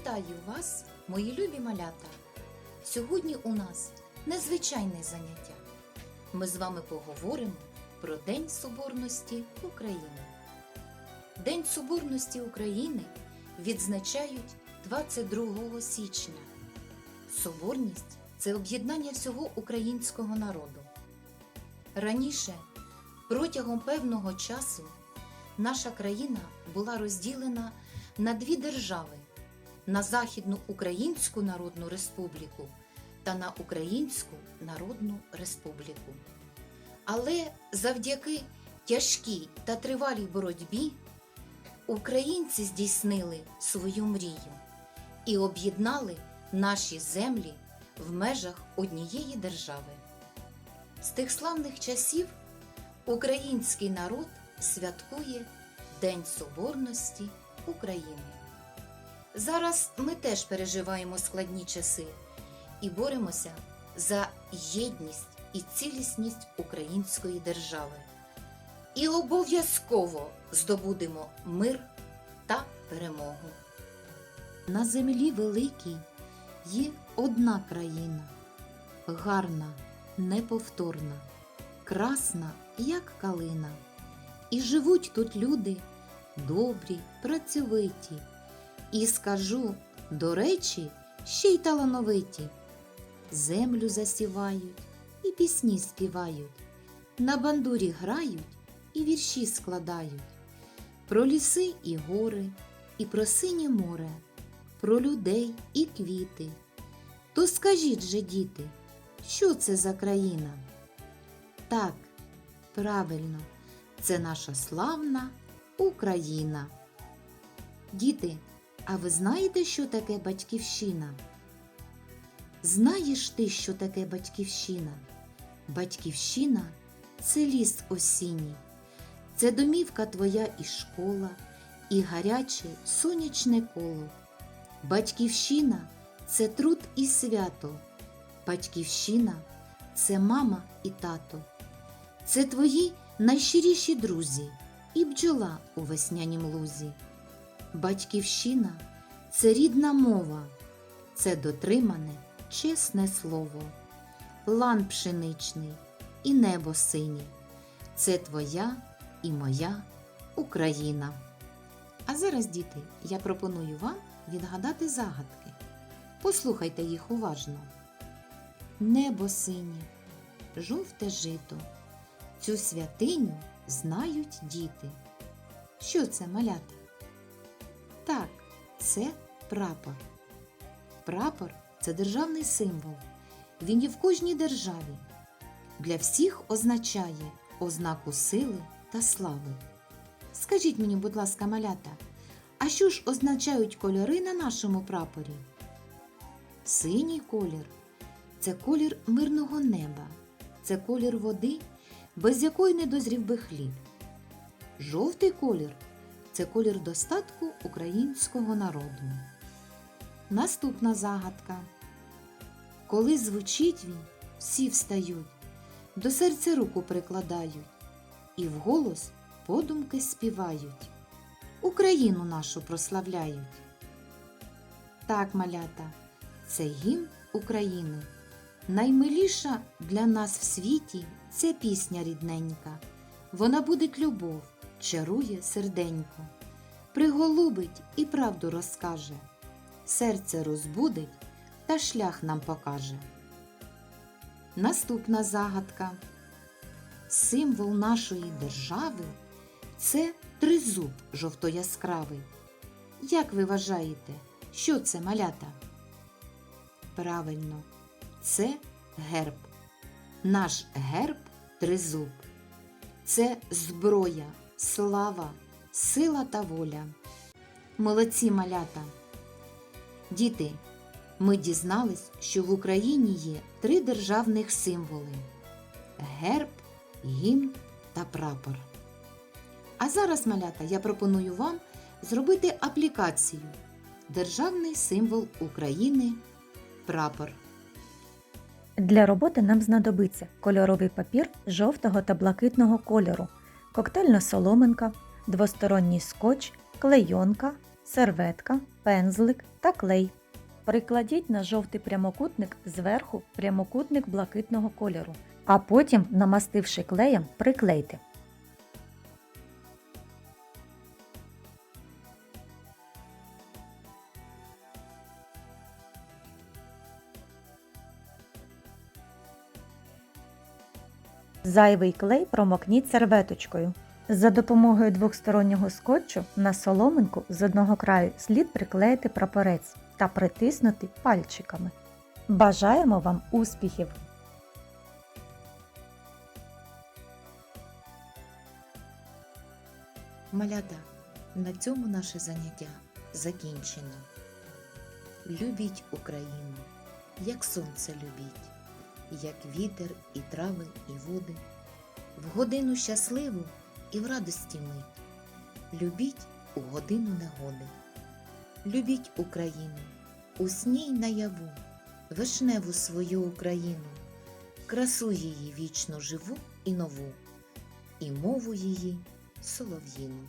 Вітаю вас, мої любі малята! Сьогодні у нас незвичайне заняття. Ми з вами поговоримо про День Соборності України. День Соборності України відзначають 22 січня. Соборність це об'єднання всього українського народу. Раніше, протягом певного часу, наша країна була розділена на дві держави на Західну Українську Народну Республіку та на Українську Народну Республіку. Але завдяки тяжкій та тривалій боротьбі українці здійснили свою мрію і об'єднали наші землі в межах однієї держави. З тих славних часів український народ святкує День Соборності України. Зараз ми теж переживаємо складні часи і боремося за єдність і цілісність української держави. І обов'язково здобудемо мир та перемогу. На землі великій є одна країна, гарна, неповторна, красна, як калина. І живуть тут люди добрі, працьовиті. І скажу, до речі, ще й талановиті. Землю засівають і пісні співають, на бандурі грають і вірші складають. Про ліси і гори, і про синє море, про людей і квіти. То скажіть же, діти, що це за країна? Так, правильно, це наша славна Україна. Діти, а ви знаєте, що таке батьківщина? Знаєш ти, що таке батьківщина? Батьківщина це ліс осінній, це домівка твоя і школа, і гаряче сонячне коло. Батьківщина це труд і свято. Батьківщина це мама і тато. Це твої найщиріші друзі і бджола у веснянім лузі. Батьківщина це рідна мова, це дотримане, чесне слово, лан пшеничний і небо синє. Це твоя і моя Україна. А зараз, діти, я пропоную вам відгадати загадки. Послухайте їх уважно. Небо синє, жовте жито. Цю святиню знають діти. Що це малята? Так, це прапор. Прапор це державний символ. Він є в кожній державі. Для всіх означає ознаку сили та слави. Скажіть мені, будь ласка, малята, а що ж означають кольори на нашому прапорі? Синій колір це колір мирного неба, це колір води, без якої не дозрів би хліб. Жовтий колір це колір достатку українського народу. Наступна загадка. Коли звучить він, всі встають, до серця руку прикладають і вголос подумки співають. Україну нашу прославляють. Так, малята, це гімн України. Наймиліша для нас в світі ця пісня рідненька. Вона будить любов, чарує серденько, приголубить і правду розкаже, серце розбудить та шлях нам покаже. Наступна загадка. Символ нашої держави це тризуб жовто-яскравий. Як ви вважаєте, що це малята? Правильно, це герб. Наш герб тризуб. Це зброя, слава, сила та воля. Молодці малята. Діти, ми дізнались, що в Україні є три державних символи: герб, гімн та прапор. А зараз, малята, я пропоную вам зробити аплікацію Державний символ України прапор. Для роботи нам знадобиться кольоровий папір жовтого та блакитного кольору, коктейльна соломинка, двосторонній скотч, клейонка, серветка, пензлик та клей. Прикладіть на жовтий прямокутник зверху прямокутник блакитного кольору, а потім, намастивши клеєм, приклейте. Зайвий клей промокніть серветочкою. За допомогою двохстороннього скотчу на соломинку з одного краю слід приклеїти прапорець та притиснути пальчиками. Бажаємо вам успіхів! Малята, на цьому наше заняття закінчено. Любіть Україну, як сонце любіть, як вітер і трави, і води, в годину щасливу і в радості мить. Любіть у годину негоди. Любіть Україну, усній наяву, вишневу свою Україну, красу її вічно живу і нову, і мову її солов'їну.